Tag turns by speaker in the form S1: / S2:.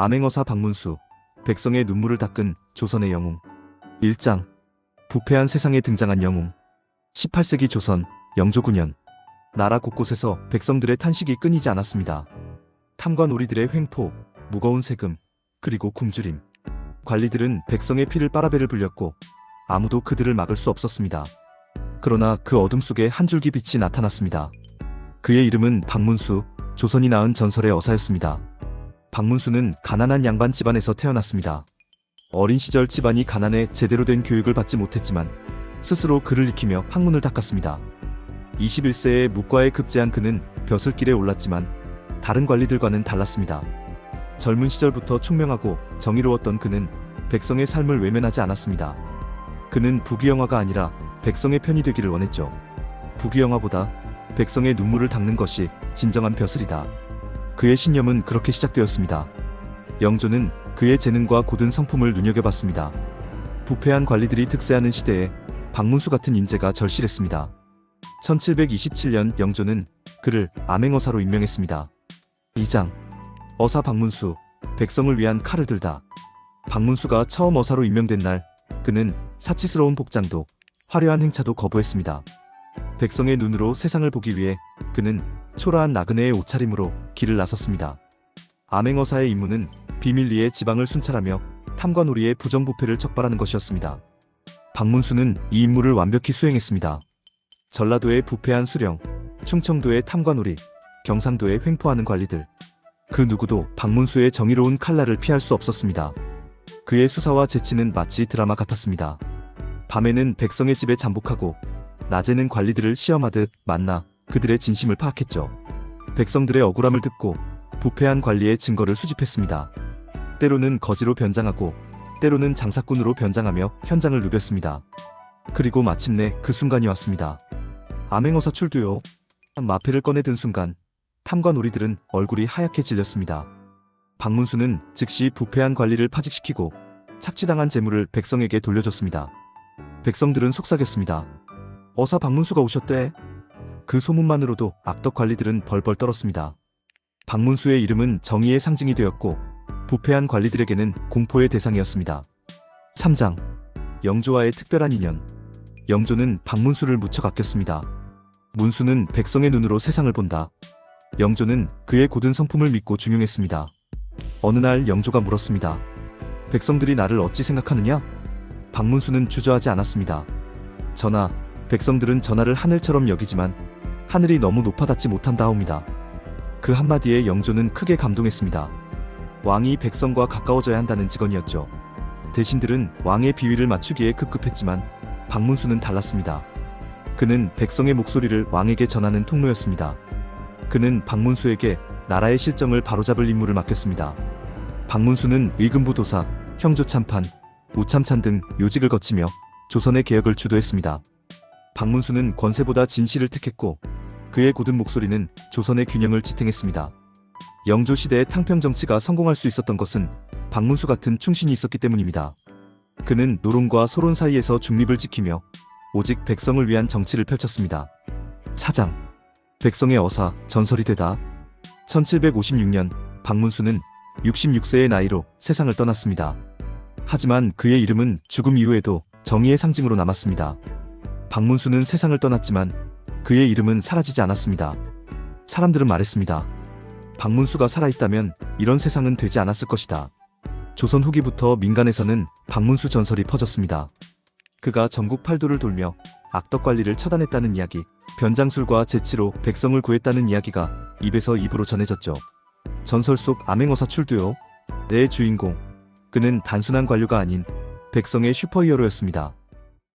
S1: 암행어사 박문수, 백성의 눈물을 닦은 조선의 영웅. 1장. 부패한 세상에 등장한 영웅. 18세기 조선, 영조 9년. 나라 곳곳에서 백성들의 탄식이 끊이지 않았습니다. 탐과 놀이들의 횡포, 무거운 세금, 그리고 굶주림. 관리들은 백성의 피를 빨아배를 불렸고 아무도 그들을 막을 수 없었습니다. 그러나 그 어둠 속에 한 줄기 빛이 나타났습니다. 그의 이름은 박문수, 조선이 낳은 전설의 어사였습니다. 박문수는 가난한 양반 집안에서 태어났습니다. 어린 시절 집안이 가난해 제대로 된 교육을 받지 못했지만 스스로 글을 익히며 학문을 닦았습니다. 21세에 묵과에 급제한 그는 벼슬길에 올랐지만 다른 관리들과는 달랐습니다. 젊은 시절부터 총명하고 정의로웠던 그는 백성의 삶을 외면하지 않았습니다. 그는 부귀영화가 아니라 백성의 편이 되기를 원했죠. 부귀영화보다 백성의 눈물을 닦는 것이 진정한 벼슬이다. 그의 신념은 그렇게 시작되었습니다. 영조는 그의 재능과 고든 성품을 눈여겨봤습니다. 부패한 관리들이 득세하는 시대에 박문수 같은 인재가 절실했습니다. 1727년 영조는 그를 암행어사로 임명했습니다. 2장 어사 박문수 백성을 위한 칼을 들다 박문수가 처음 어사로 임명된 날 그는 사치스러운 복장도 화려한 행차도 거부했습니다. 백성의 눈으로 세상을 보기 위해 그는 초라한 나그네의 옷차림으로 길을 나섰습니다. 암행어사의 임무는 비밀리에 지방을 순찰하며 탐관오리의 부정부패를 척발하는 것이었습니다. 박문수는 이 임무를 완벽히 수행했습니다. 전라도의 부패한 수령, 충청도의 탐관오리, 경상도의 횡포하는 관리들. 그 누구도 박문수의 정의로운 칼날을 피할 수 없었습니다. 그의 수사와 재치는 마치 드라마 같았습니다. 밤에는 백성의 집에 잠복하고 낮에는 관리들을 시험하듯 만나 그들의 진심을 파악했죠. 백성들의 억울함을 듣고 부패한 관리의 증거를 수집했습니다. 때로는 거지로 변장하고 때로는 장사꾼으로 변장하며 현장을 누볐습니다. 그리고 마침내 그 순간이 왔습니다. 암행어사 출두요. 마패를 꺼내든 순간 탐관오리들은 얼굴이 하얗게 질렸습니다. 박문수는 즉시 부패한 관리를 파직시키고 착취당한 재물을 백성에게 돌려줬습니다. 백성들은 속삭였습니다. 어사 박문수가 오셨대. 그 소문만으로도 악덕 관리들은 벌벌 떨었습니다. 박문수의 이름은 정의의 상징이 되었고 부패한 관리들에게는 공포의 대상이었습니다. 3장 영조와의 특별한 인연 영조는 박문수를 무척 아꼈습니다. 문수는 백성의 눈으로 세상을 본다. 영조는 그의 고든 성품을 믿고 중용했습니다. 어느 날 영조가 물었습니다. 백성들이 나를 어찌 생각하느냐? 박문수는 주저하지 않았습니다. 전하, 백성들은 전하를 하늘처럼 여기지만 하늘이 너무 높아 닿지 못한다옵니다. 그 한마디에 영조는 크게 감동했습니다. 왕이 백성과 가까워져야 한다는 직언이었죠. 대신들은 왕의 비위를 맞추기에 급급했지만 박문수는 달랐습니다. 그는 백성의 목소리를 왕에게 전하는 통로였습니다. 그는 박문수에게 나라의 실정을 바로잡을 임무를 맡겼습니다. 박문수는 의금부 도사, 형조 참판, 우참찬 등 요직을 거치며 조선의 개혁을 주도했습니다. 박문수는 권세보다 진실을 택했고 그의 고든 목소리는 조선의 균형을 지탱했습니다. 영조 시대의 탕평 정치가 성공할 수 있었던 것은 박문수 같은 충신이 있었기 때문입니다. 그는 노론과 소론 사이에서 중립을 지키며 오직 백성을 위한 정치를 펼쳤습니다. 사장 백성의 어사 전설이 되다 1756년 박문수는 66세의 나이로 세상을 떠났습니다. 하지만 그의 이름은 죽음 이후에도 정의의 상징으로 남았습니다. 박문수는 세상을 떠났지만 그의 이름은 사라지지 않았습니다. 사람들은 말했습니다. 박문수가 살아있다면 이런 세상은 되지 않았을 것이다. 조선 후기부터 민간에서는 박문수 전설이 퍼졌습니다. 그가 전국 팔도를 돌며 악덕 관리를 처단했다는 이야기, 변장술과 재치로 백성을 구했다는 이야기가 입에서 입으로 전해졌죠. 전설 속 암행어사 출두요. 내 주인공. 그는 단순한 관료가 아닌 백성의 슈퍼히어로였습니다.